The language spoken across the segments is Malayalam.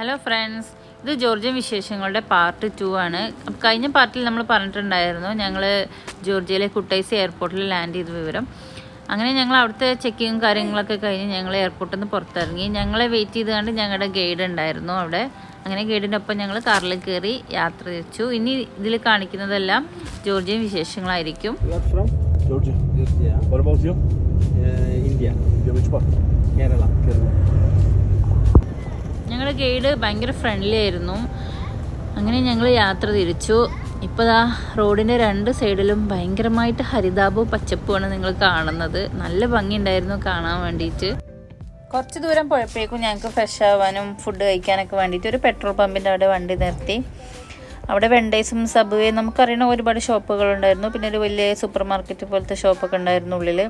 ഹലോ ഫ്രണ്ട്സ് ഇത് ജോർജിയൻ വിശേഷങ്ങളുടെ പാർട്ട് ടു ആണ്. കഴിഞ്ഞ പാർട്ടിൽ നമ്മൾ പറഞ്ഞിട്ടുണ്ടായിരുന്നു ഞങ്ങൾ ജോർജിയയിലെ കുട്ടൈസ് എയർപോർട്ടിൽ ലാൻഡ് ചെയ്ത വിവരം. അങ്ങനെ ഞങ്ങൾ അവിടുത്തെ ചെക്കിങ്ങും കാര്യങ്ങളൊക്കെ കഴിഞ്ഞ് ഞങ്ങൾ എയർപോർട്ടിൽ നിന്ന് പുറത്തിറങ്ങി. ഞങ്ങളെ വെയിറ്റ് ചെയ്തുകൊണ്ട് ഞങ്ങളുടെ ഗൈഡ് ഉണ്ടായിരുന്നു അവിടെ. അങ്ങനെ ഗൈഡിന്റെ ഒപ്പം ഞങ്ങൾ കാറിൽ കയറി യാത്ര തിരിച്ചു. ഇനി ഇതിൽ കാണിക്കുന്നതെല്ലാം ജോർജിയൻ വിശേഷങ്ങളായിരിക്കും. ഇന്ത്യ. കേരള. from ഗൈഡ് ഭയങ്കര ഫ്രണ്ട്ലി ആയിരുന്നു. അങ്ങനെ ഞങ്ങൾ യാത്ര തിരിച്ചു. ഇപ്പോൾ ആ റോഡിന്റെ രണ്ട് സൈഡിലും ഭയങ്കരമായിട്ട് ഹരിതാപവും പച്ചപ്പുമാണ് നിങ്ങൾ കാണുന്നത്. നല്ല ഭംഗിയുണ്ടായിരുന്നു കാണാൻ വേണ്ടിയിട്ട് കുറച്ച് ദൂരം പോയപ്പോഴേക്കും ഞങ്ങൾക്ക് ഫ്രഷ് ആവാനും ഫുഡ് കഴിക്കാനൊക്കെ വേണ്ടിയിട്ട് ഒരു പെട്രോൾ പമ്പിന്റെ അവിടെ വണ്ടി നിർത്തി. അവിടെ വെണ്ടേസും സബ്വേ നമുക്കറിയണ ഒരുപാട് ഷോപ്പുകളുണ്ടായിരുന്നു പിന്നെ ഒരു വലിയ സൂപ്പർ മാർക്കറ്റ് പോലത്തെ ഷോപ്പൊക്കെ ഉണ്ടായിരുന്നു ഉള്ളിൽ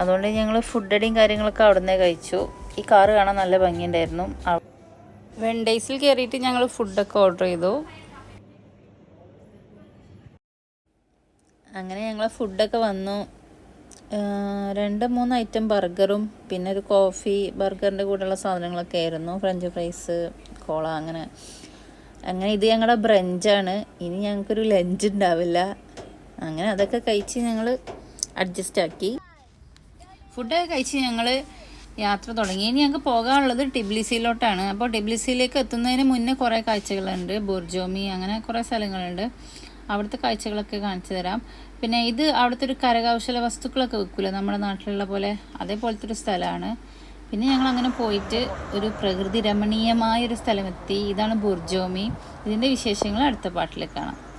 അതുകൊണ്ട് ഞങ്ങൾ ഫുഡടിയും കാര്യങ്ങളൊക്കെ അവിടെ കഴിച്ചു. ഈ കാറ് കാണാൻ നല്ല ഭംഗിയുണ്ടായിരുന്നു. വെണ്ടേസിൽ കയറിയിട്ട് ഞങ്ങൾ ഫുഡൊക്കെ ഓർഡർ ചെയ്തു. അങ്ങനെ ഞങ്ങൾ ഫുഡൊക്കെ വന്നു. രണ്ട് മൂന്ന് ഐറ്റം ബർഗറും പിന്നെ ഒരു കോഫി ബർഗറിന്റെ കൂടെയുള്ള സാധനങ്ങളൊക്കെ ആയിരുന്നു. ഫ്രഞ്ച് ഫ്രൈസ് കോള അങ്ങനെ. അങ്ങനെ ഇത് ഞങ്ങളുടെ ബ്രഞ്ചാണ് ഇനി ഞങ്ങൾക്കൊരു ലഞ്ച് ഉണ്ടാവില്ല. അങ്ങനെ അതൊക്കെ കഴിച്ച് ഞങ്ങൾ അഡ്ജസ്റ്റ് ആക്കി. ഫുഡൊക്കെ കഴിച്ച് ഞങ്ങൾ യാത്ര തുടങ്ങി. ഇനി ഞങ്ങൾക്ക് പോകാനുള്ളത് ടിബ്ലിസിയിലോട്ടാണ്. അപ്പോൾ ടിബ്ലിസിയിലേക്ക് എത്തുന്നതിന് മുന്നേ കുറേ കാഴ്ചകളുണ്ട്. ബുർജോമി അങ്ങനെ കുറേ സ്ഥലങ്ങളുണ്ട്. അവിടുത്തെ കാഴ്ചകളൊക്കെ കാണിച്ചു തരാം. പിന്നെ ഇത് അവിടുത്തെ ഒരു കരകൗശല വസ്തുക്കളൊക്കെ വെക്കൂലേ നമ്മുടെ നാട്ടിലുള്ള പോലെ അതേപോലത്തെ ഒരു സ്ഥലമാണ്. പിന്നെ ഞങ്ങൾ അങ്ങനെ പോയിട്ട് ഒരു പ്രകൃതി രമണീയമായ ഒരു സ്ഥലമെത്തി ഇതാണ് ബുർജോമി. ഇതിന്റെ വിശേഷങ്ങൾ അടുത്ത പാട്ടിൽ കാണാം.